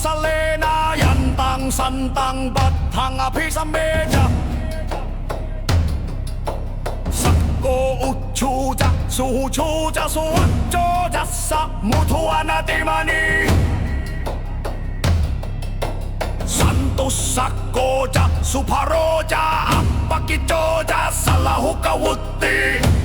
예루살렘아 양땅 산땅 밭탕 앞에 삼매자 삭고 우초자 소초자 소학조자 사 무토 하나들만이 산도 삭고자 수파로자 앞바퀴 쪼자 살라호카 우띠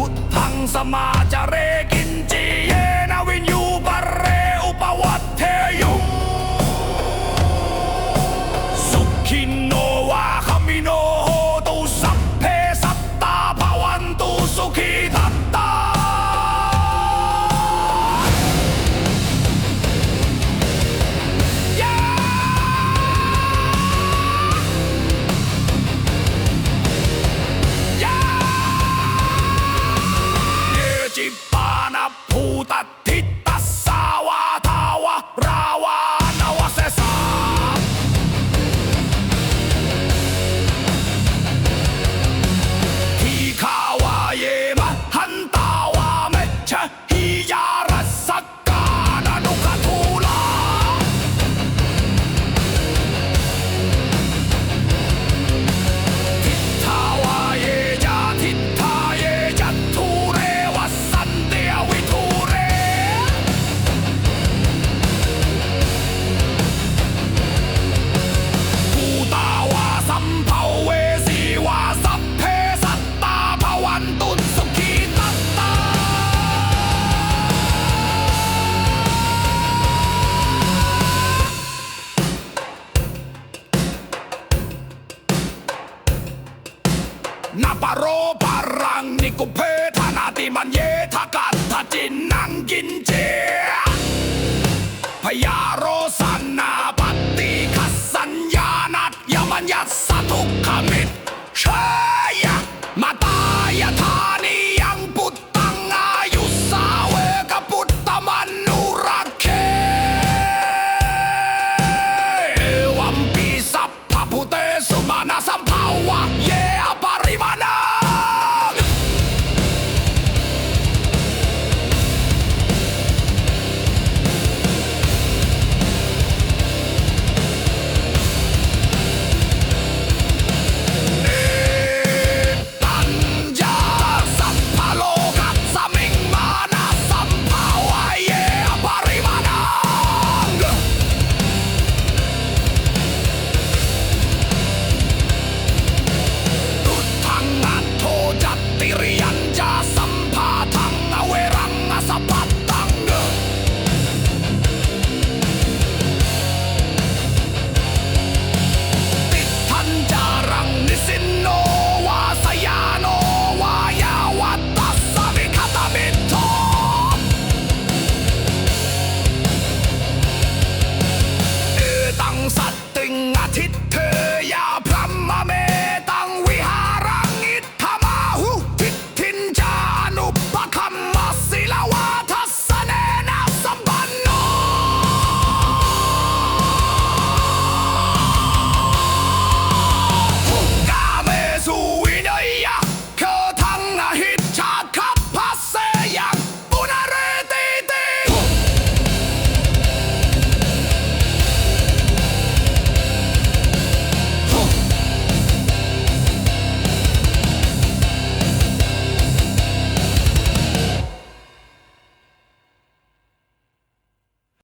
คุทังสมาจะเรกินจีเย na paro parang ni Cooper